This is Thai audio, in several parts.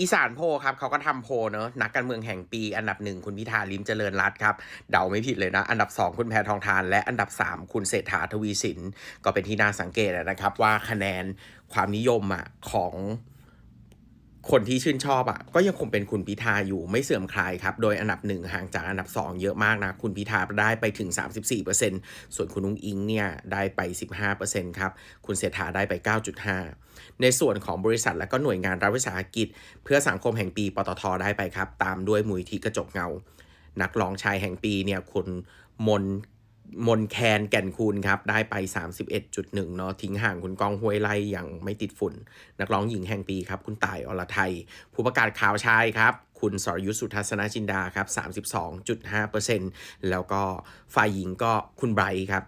อีสานโพครับเขาก็ทำโพเนอะนักการเมืองแห่งปี อันดับหนึ่งคุณพิธาลิมเจริญรัตครับเดาไม่ผิดเลยนะ อันดับ 2 คุณแพทองทาน และอันดับ 3 คุณเศรษฐาทวีสิน ก็เป็นที่น่าสังเกตนะครับว่าคะแนนความนิยมอะของ คนที่ชื่นชอบอะก็ยังคงเป็นคุณพิธาอยู่ไม่เสื่อมคลายครับ โดยอันดับหนึ่งห่างจากอันดับ 2 เยอะมากนะ คุณพิธาได้ไปถึง 34%ส่วนคุณนุ้งอิงเนี่ยได้ไป 15%ครับ คุณเศรษฐาได้ไป 9.5 ในส่วนของบริษัทและก็หน่วยงานรัฐวิสาหกิจ เพื่อสังคมแห่งปีปตทได้ไปครับ ตามด้วยมูลที่กระจกเงา นักร้องชายแห่งปีเนี่ยคุณมน มนแคนแก่นคูณครับ ได้ไป 31.1 เนาะทิ้งห่างคุณกองห้วยไล่อย่างไม่ติดฝุ่น นักร้องหญิงแห่งปีครับ คุณต่ายอรไทย ผู้ประกาศข่าวชายครับ คุณสรยุทธสุทัศนจินดาครับ 32.5%แล้วก็ฝ่ายหญิงก็คุณไบรท์ครับ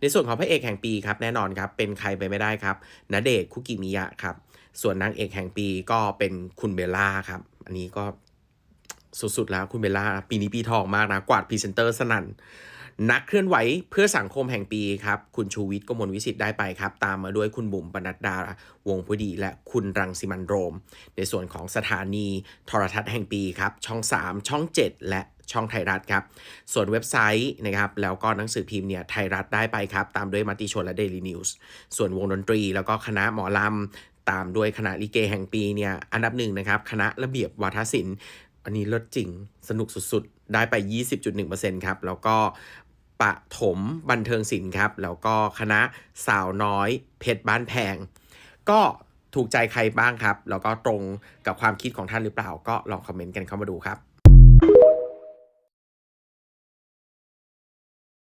ในส่วนของพระเอกแห่งปีครับ แน่นอนครับ เป็นใครไปไม่ได้ครับณเดชคุกิมิยะครับ ส่วนนางเอกแห่งปีก็เป็นคุณเบลล่าครับ อันนี้ก็ สุดๆแล้วคุณเบลล่าปีนี้ปีทองมากนะ กวาดพรีเซนเตอร์สนั่น นักเคลื่อนไหวเพื่อสังคมแห่งปีครับ คุณชูวิทย์กมลวิสิทธิ์ได้ไปครับ ตามมาด้วยคุณบุ๋มปนัดดาวงผู้ดี และคุณรังสิมันโรม ในส่วนของสถานีโทรทัศน์แห่งปีครับ ช่อง 3 ช่อง 7 และช่องไทยรัฐครับ ส่วนเว็บไซต์นะครับ แล้วก็หนังสือพิมพ์เนี่ยไทยรัฐได้ไปครับ ตามด้วยมติชนและเดลี่นิวส์ส่วนวงดนตรี แล้วก็คณะหมอลำตามด้วยคณะลิเกแห่งปีเนี่ยอันดับหนึ่งนะครับ คณะระเบียบวาทศิลป์ อันนี้เลิศจริง สนุกสุดๆ ได้ไป 20.1%ครับ แล้วก็ปะถมบันเทิงศิลป์ครับ แล้วก็คณะสาวน้อยเพชรบ้านแพง ก็ถูกใจใครบ้างครับ แล้วก็ตรงกับความคิดของท่านหรือเปล่า ก็ลองคอมเมนต์กันเข้ามาดูครับ